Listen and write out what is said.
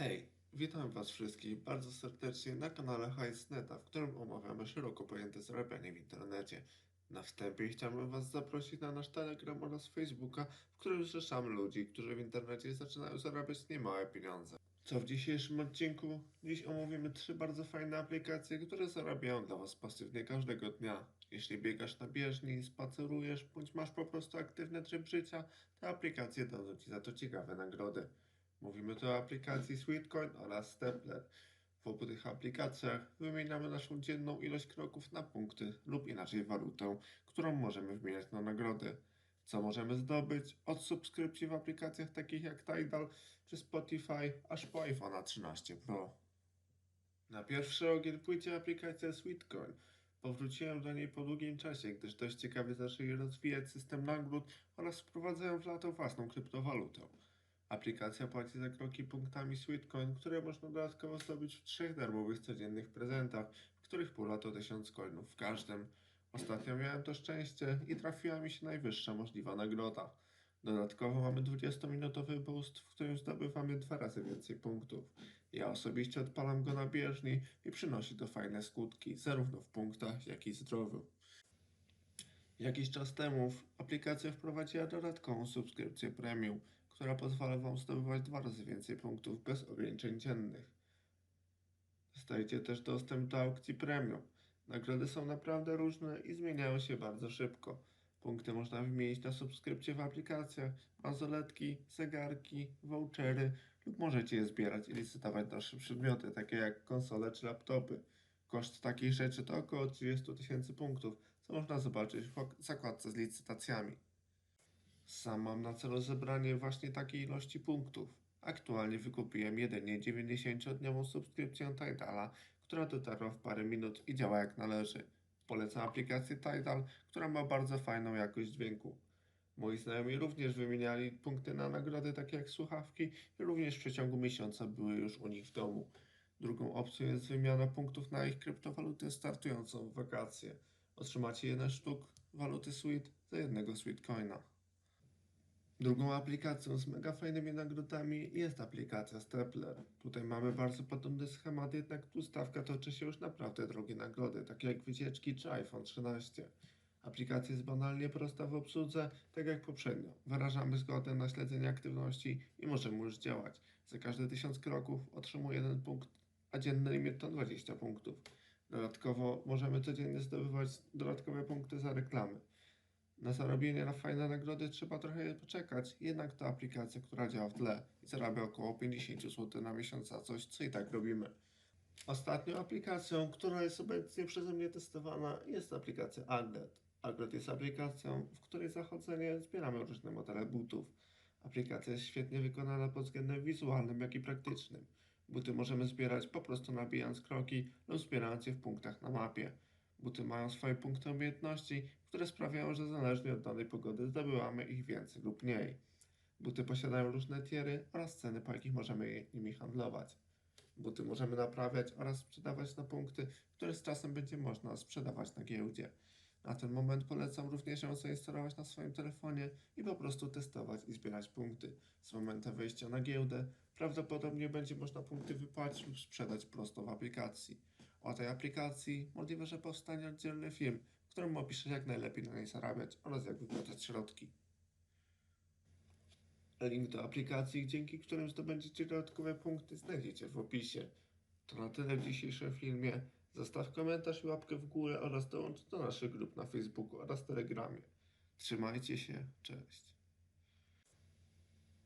Hej, witam Was wszystkich bardzo serdecznie na kanale HighsNeta, w którym omawiamy szeroko pojęte zarabianie w internecie. Na wstępie chciałbym Was zaprosić na nasz Telegram oraz Facebooka, w którym zrzeszamy ludzi, którzy w internecie zaczynają zarabiać niemałe pieniądze. Co w dzisiejszym odcinku? Dziś omówimy trzy bardzo fajne aplikacje, które zarabiają dla Was pasywnie każdego dnia. Jeśli biegasz na bieżni, spacerujesz, bądź masz po prostu aktywny tryb życia, te aplikacje dadzą Ci za to ciekawe nagrody. Mówimy tu o aplikacji Sweetcoin oraz Stepler. W obu tych aplikacjach wymieniamy naszą dzienną ilość kroków na punkty lub inaczej walutę, którą możemy wymieniać na nagrody. Co możemy zdobyć? Od subskrypcji w aplikacjach takich jak Tidal czy Spotify, aż po iPhone'a 13 Pro. Na pierwszy ogień pójdzie aplikacja Sweetcoin. Powróciłem do niej po długim czasie, gdyż dość ciekawie zaczęli rozwijać system nagród oraz wprowadzają w lato własną kryptowalutę. Aplikacja płaci za kroki punktami Sweetcoin, które można dodatkowo zdobyć w trzech darmowych codziennych prezentach, w których pula to 1000 coinów w każdym. Ostatnio miałem to szczęście i trafiła mi się najwyższa możliwa nagroda. Dodatkowo mamy 20-minutowy boost, w którym zdobywamy dwa razy więcej punktów. Ja osobiście odpalam go na bieżni i przynosi to fajne skutki, zarówno w punktach, jak i zdrowiu. Jakiś czas temu aplikacja wprowadziła dodatkową subskrypcję premium, która pozwala Wam zdobywać dwa razy więcej punktów bez ograniczeń dziennych. Dostajecie też dostęp do aukcji premium. Nagrody są naprawdę różne i zmieniają się bardzo szybko. Punkty można wymienić na subskrypcje w aplikacjach, bransoletki, zegarki, vouchery lub możecie je zbierać i licytować dalsze przedmioty, takie jak konsole czy laptopy. Koszt takich rzeczy to około 30 tysięcy punktów, co można zobaczyć w zakładce z licytacjami. Sam mam na celu zebranie właśnie takiej ilości punktów. Aktualnie wykupiłem jedynie 90-dniową subskrypcję Tidala, która dotarła w parę minut i działa jak należy. Polecam aplikację Tidal, która ma bardzo fajną jakość dźwięku. Moi znajomi również wymieniali punkty na nagrody takie jak słuchawki i również w przeciągu miesiąca były już u nich w domu. Drugą opcją jest wymiana punktów na ich kryptowalutę startującą w wakacje. Otrzymacie jeden sztuk waluty Sweet za jednego Sweetcoina. Drugą aplikacją z mega fajnymi nagrodami jest aplikacja Stepler. Tutaj mamy bardzo podobny schemat, jednak tu stawka toczy się już naprawdę drogie nagrody, takie jak wycieczki czy iPhone 13. Aplikacja jest banalnie prosta w obsłudze, tak jak poprzednio. Wyrażamy zgodę na śledzenie aktywności i możemy już działać. Za każde 1000 kroków otrzymuję jeden punkt, a dzienny limit to 20 punktów. Dodatkowo możemy codziennie zdobywać dodatkowe punkty za reklamy. Na zarobienie na fajne nagrody trzeba trochę poczekać, jednak to aplikacja, która działa w tle i zarabia około 50 zł na miesiąc za coś, co i tak robimy. Ostatnią aplikacją, która jest obecnie przeze mnie testowana, jest aplikacja Aglet. Aglet jest aplikacją, w której zachodzenie zbieramy różne modele butów. Aplikacja jest świetnie wykonana pod względem wizualnym, jak i praktycznym. Buty możemy zbierać po prostu nabijając kroki lub zbierając je w punktach na mapie. Buty mają swoje punkty umiejętności, które sprawiają, że zależnie od danej pogody zdobywamy ich więcej lub mniej. Buty posiadają różne tiery oraz ceny, po jakich możemy nimi handlować. Buty możemy naprawiać oraz sprzedawać na punkty, które z czasem będzie można sprzedawać na giełdzie. Na ten moment polecam również ją zainstalować na swoim telefonie i po prostu testować i zbierać punkty. Z momentem wejścia na giełdę prawdopodobnie będzie można punkty wypłacić lub sprzedać prosto w aplikacji. O tej aplikacji możliwe, że powstanie oddzielny film, w którym opiszę jak najlepiej na niej zarabiać oraz jak wypłacać środki. Link do aplikacji, dzięki którym zdobędziecie dodatkowe punkty, znajdziecie w opisie. To na tyle w dzisiejszym filmie. Zostaw komentarz i łapkę w górę oraz dołącz do naszych grup na Facebooku oraz Telegramie. Trzymajcie się, cześć.